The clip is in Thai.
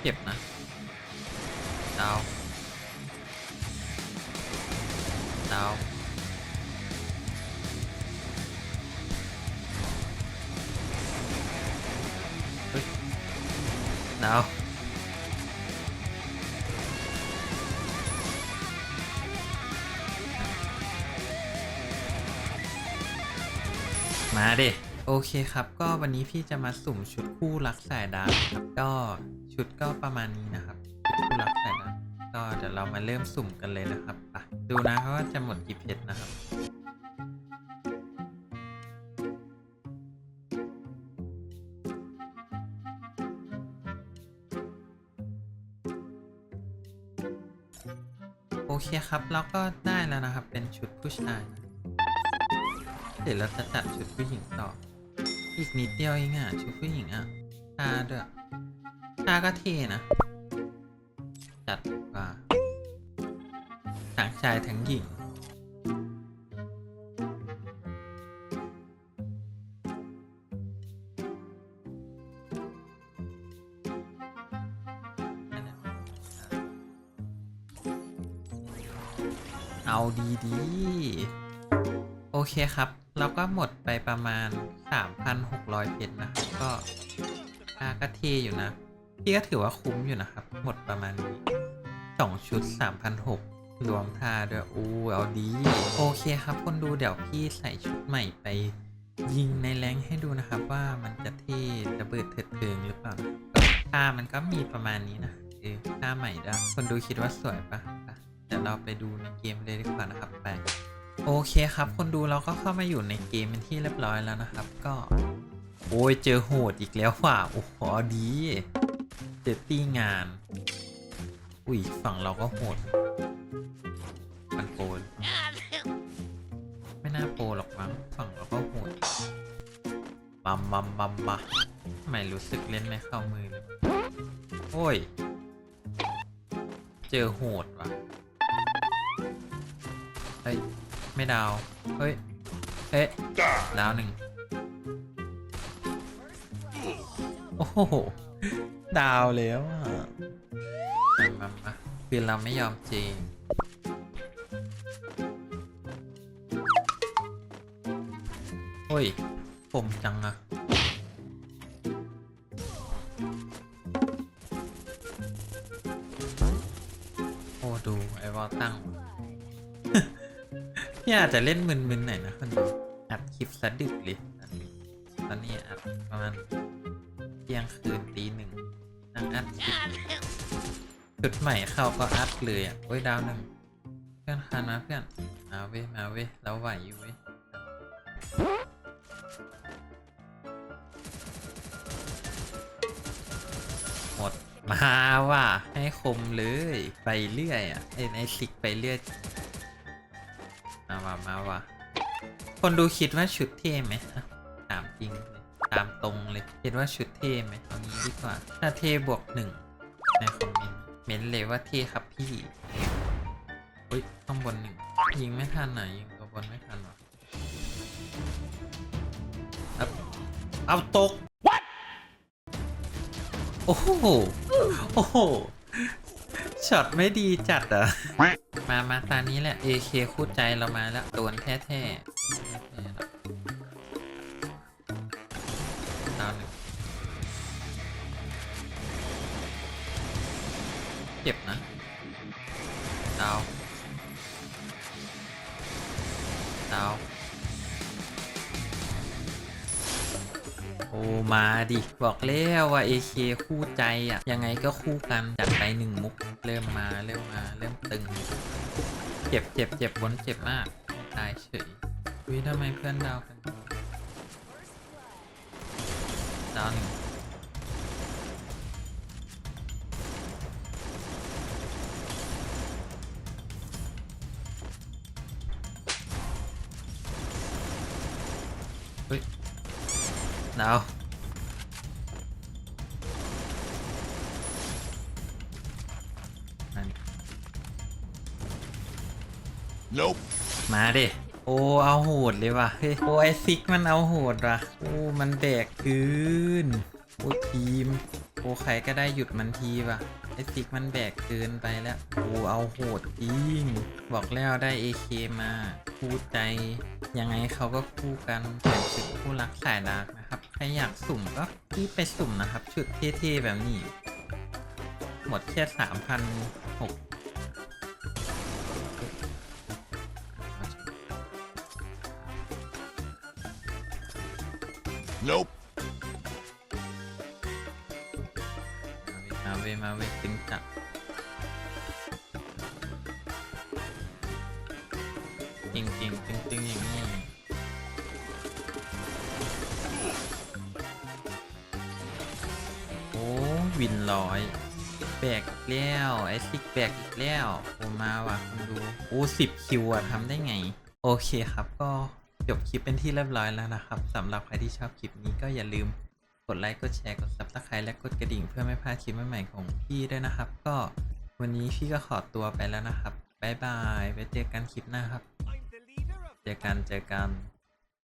เจ็บนะ ดาว ดาว เฮ้ย ดาว มาดิ โอเคครับ ก็วันนี้พี่จะมาสุ่มชุดคู่รักสายดาร์กครับก็ชุดก็ประมาณนี้นะครับชุดคู่รักสายดาร์กก็เดี๋ยวเรามาเริ่มสุ่มกันเลยนะครับไปดูนะครับว่าจะหมดกี่เพชรนะครับโอเคครับแล้วก็ได้แล้วนะครับเป็นชุดผู้ชาย เดี๋ยวเราจะจัดชุดผู้หญิงต่อ อีกนิดเดียวเองอะชุดผู้หญิงอะตาด้วยตาก็เทนะ จัดว่าทั้งชายทั้งหญิงเอาดีๆโอ เคครับ เราก็หมดไปประมาณ 3,600 เพชรนะครับก็ค่าก็เทอยู่นะ พี่ก็ถือว่าคุ้มอยู่นะครับ หมดประมาณนี้สองชุด 3,600 รวมท่าด้วยอู้เอาดี โอเคครับ คนดูเดี๋ยวพี่ใส่ชุดใหม่ไปยิงในแรงค์ให้ดูนะครับว่ามันจะเท่ระเบิดเถิดเทิงหรือเปล่านะก็ท่ามันก็มีประมาณนี้นะเออท่าใหม่ด้วยคนดูคิดว่าสวยปะไปเดี๋ยวเราไปดูในเกมเลยดีกว่านะครับไป โอเคครับ คนดูเราก็เข้ามาอยู่ในเกมเป็นที่เรียบร้อยแล้วนะครับ ก็ โอ้ยเจอโหดอีกแล้วว่ะโอ้โหดีเจอตี้งาน อุ้ยฝั่งเราก็โหดมันโปรยไม่น่าโปรหรอกมั้งฝั่งเราก็โหดบัมบัมบัมบะทำไมรู้สึกเล่นไม่เข้ามือเลยโอ้ย เจอโหดว่ะเฮ้ย ไม่ดาว เฮ้ย เอ๊ะ ดาวหนึ่งโอ้โห ดาวแล้วอะมามามาคือเราไม่ยอมเจงโอ้ยผมจังอะโอ้ ดู ไอ้วอลตั้ง พี่อาจจะเล่นมึนๆหน่อยนะคนดูอัดคลิปสะดึกเลยตอนนี้ตอนนี้อัดประมาณเที่ยงคืนตีหนึ่งนั่งอัดคลิปจุดใหม่เข้าก็อัดเลยอะโอ้ยดาวหนึ่งเพื่อนคานมาเพื่อนมาเว้มาเว้เราไหวอยู่เว้หมดมาว่ะให้คมเลยไปเรื่อยอะไอ้ไอ้สิกไปเรื่อย ว่ะมาว่ะคนดูคิดว่าชุดเท่ไหมถามจริงเลยตามตรงเลยคิดว่าชุดเท่ไหมเอางี้ดีกว่า ถ้าเท่บวกหนึ่งในคอมเมนต์เม้นเลยว่าเท่ครับพี่อุ้ยข้างบนหนึ่งยิงไม่ทันหนยิงตัวบนไม่ทันหรอเอาเอาตก What โอ้โหโอ้โห ช็อตไม่ดีจัดอะ มามาตานี้แหละ AK คู่ใจเรามาแล้วโดนแท้ๆแท้ตอนหนึ่งเจ็บนะดาว โอ้มาดิ บอกแล้วว่า AK คู่ใจอะ ยังไงก็คู่กันจัดไปหนึ่งมุก เริ่มมาเริ่มมาเริ่มตึง เจ็บเจ็บเจ็บบนเจ็บมาก ตายเฉยวิทำไมเพื่อนดาวกันดาวหนึ่ง ดาวอันนี้ Nope. มาดิ โอ้ เอาโหดเลยว่ะ เฮ้ย โอ้ไอซิกมันเอาโหดว่ะ โอ้ มันแบกคืนโอ้ทีม โอ้ใครก็ได้หยุดมันทีว่ะ ไอซิกมันแบกเกินไปแล้ว โอ้ เอาโหดจริง บอกแล้วได้ AK มา คู่ใจ ยังไงเขาก็คู่กันแข่งศึกคู่รักสายดาร์กนะค รับใครอยากสุ่มก็รีบไปสุ่มนะครับ ชุดเท่ๆแบบนี้ หมดแค่สามพันหก Nope. มาเวมาเวตึงจับจริงจริงๆตึงตึงๆอย่าง วินร้อยแบกอีกแล้วไอซิกแบกอีกแล้วโอมาว่ะคุณดูโอ้สิบคิวอะทำได้ไง โอเคครับก็จบคลิปเป็นที่เรียบร้อยแล้วนะครับสำหรับใครที่ชอบคลิปนี้ก็อย่าลืมกดไลค์กดแชร์กด subscribe และกดกระดิ่งเพื่อไม่พลาดคลิปใหม่ๆของพี่ด้วยนะครับ ก็วันนี้พี่ก็ขอตัวไปแล้วนะครับบ๊ายบายไว้เจอกันคลิปหน้าครับ เจอกันเจอกัน